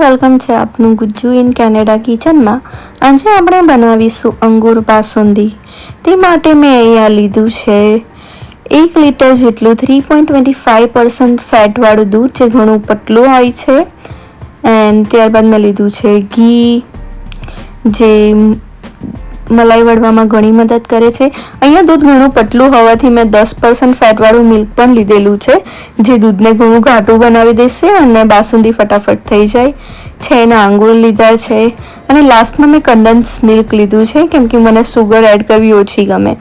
Welcome છે આપનું Gujju in Canada કિચનમાં. આજે આપણે બનાવીશું અંગૂર બાસુંદી. તે માટે મેં અહીંયા લીધું છે એક લીટર જેટલું three point twenty five percent ફેટવાળું દૂધ જે ઘણું પતલું હોય છે. એન્ડ ત્યારબાદ મેં લીધું છે ઘી, જે મલાઈ વળવામાં ઘણી મદદ કરે છે. અહીંયા દૂધ ઘણું પતલું હોવાથી મેં દસ પર્સન્ટ ફેટવાળું મિલ્ક પણ લીધેલું છે, જે દૂધને ઘણું ઘાટું બનાવી દેશે અને બાસુંદી ફટાફટ થઈ જાય. છે એના આંગુર લીધા છે અને લાસ્ટમાં મેં કન્ડન્સ મિલ્ક લીધું છે, કેમ કે મને સુગર એડ કરવી ઓછી ગમે.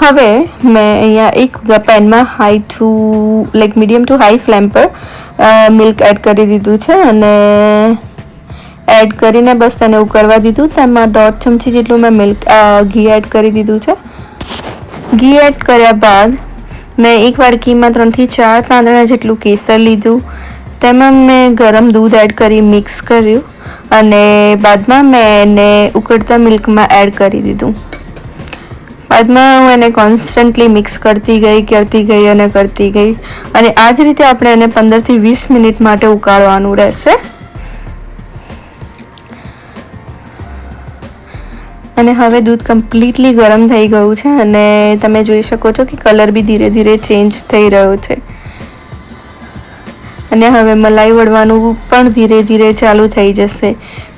હવે મેં અહીંયા એક પેનમાં high to like medium to high flame પર મિલ્ક એડ કરી દીધું છે અને એડ કરીને બસ તેને ઉકળવા દીધું. તેમાં દોઢ ચમચી જેટલું મેં મિલ્ક ઘી એડ કરી દીધું છે. ઘી એડ કર્યા બાદ મેં એક વાડકીમાં ત્રણથી ચાર પાંદડા જેટલું કેસર લીધું. તેમાં મેં ગરમ દૂધ એડ કરી, મિક્સ કર્યું અને બાદમાં મેં એને ઉકળતા મિલ્કમાં એડ કરી દીધું. બાદમાં હું એને કોન્સ્ટન્ટલી મિક્સ કરતી ગઈ કરતી ગઈ અને કરતી ગઈ. અને આ જ રીતે આપણે એને પંદરથી વીસ મિનિટ માટે ઉકાળવાનું રહેશે. અને હવે દૂધ કમ્પ્લીટલી ગરમ થઈ ગયું છે અને તમે જોઈ શકો છો કે કલર બી ધીરે ધીરે ચેન્જ થઈ રહ્યો છે. અને હવે મલાઈ વળવાનું પણ ધીરે ધીરે ચાલુ થઈ જશે.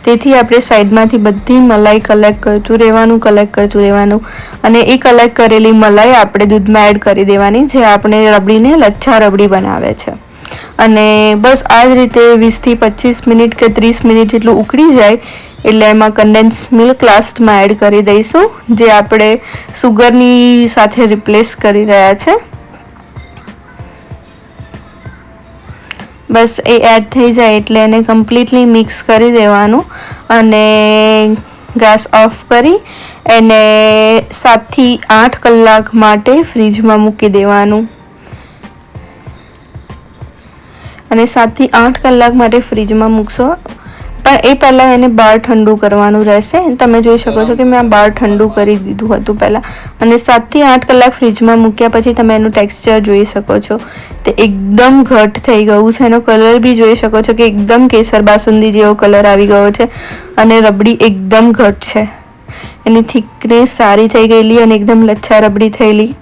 તેથી આપણે સાઈડમાંથી બધી મલાઈ કલેક્ટ કરતું રહેવાનું કલેક્ટ કરતું રહેવાનું અને એ કલેક્ટ કરેલી મલાઈ આપણે દૂધમાં એડ કરી દેવાની, જે આપણે રબડીને લચ્છા રબડી બનાવે છે. અને બસ આ જ રીતે વીસથી પચીસ મિનિટ કે ત્રીસ મિનિટ જેટલું ઉકળી જાય, એટલે એમાં કન્ડેન્સ મિલ્ક લાસ્ટમાં એડ કરી દઈશું, જે આપણે સુગરની સાથે રિપ્લેસ કરી રહ્યા છે. બસ એ એડ થઈ જાય એટલે એને કમ્પ્લીટલી મિક્સ કરી દેવાનું અને ગેસ ઓફ કરી એને સાતથી આઠ કલાક માટે ફ્રીજમાં મૂકી દેવાનું. અને સાતથી આઠ કલાક માટે ફ્રીજમાં મૂકશો. પણ એ પહેલાં એને બહાર ઠંડુ કરવાનું રહેશે. તમે જોઈ શકો છો કે મેં આ બહાર ઠંડુ કરી દીધું હતું પહેલાં. અને સાતથી આઠ કલાક ફ્રીજમાં મૂક્યા પછી તમે એનું ટેક્સચર જોઈ શકો છો. તે એકદમ ઘટ થઈ ગયું છે. એનો કલર બી જોઈ શકો છો કે એકદમ કેસર બાસુંદી જેવો કલર આવી ગયો છે અને રબડી એકદમ ઘટ છે. એની થિકનેસ સારી થઈ ગયેલી અને એકદમ લચ્છા રબડી થયેલી.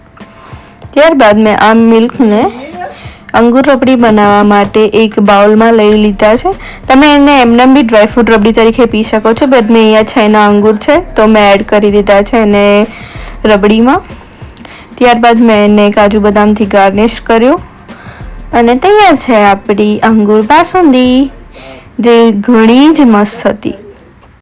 ત્યારબાદ મેં આ મિલ્કને અંગુર રબડી બનાવવા માટે એક બાઉલમાં લઈ લીધા છે. તમે એને એમને બી ડ્રાયફ્રૂટ રબડી તરીકે પી શકો છો. બટ મેં અહીંયા છાઈના અંગુર છે, તો મેં એડ કરી દીધા છે એને રબડીમાં. ત્યારબાદ મેં એને કાજુ બદામથી ગાર્નિશ કર્યું. અને તૈયાર છે આપણી અંગુર બાસુંદી. જે ઘણી જ મસ્ત હતી.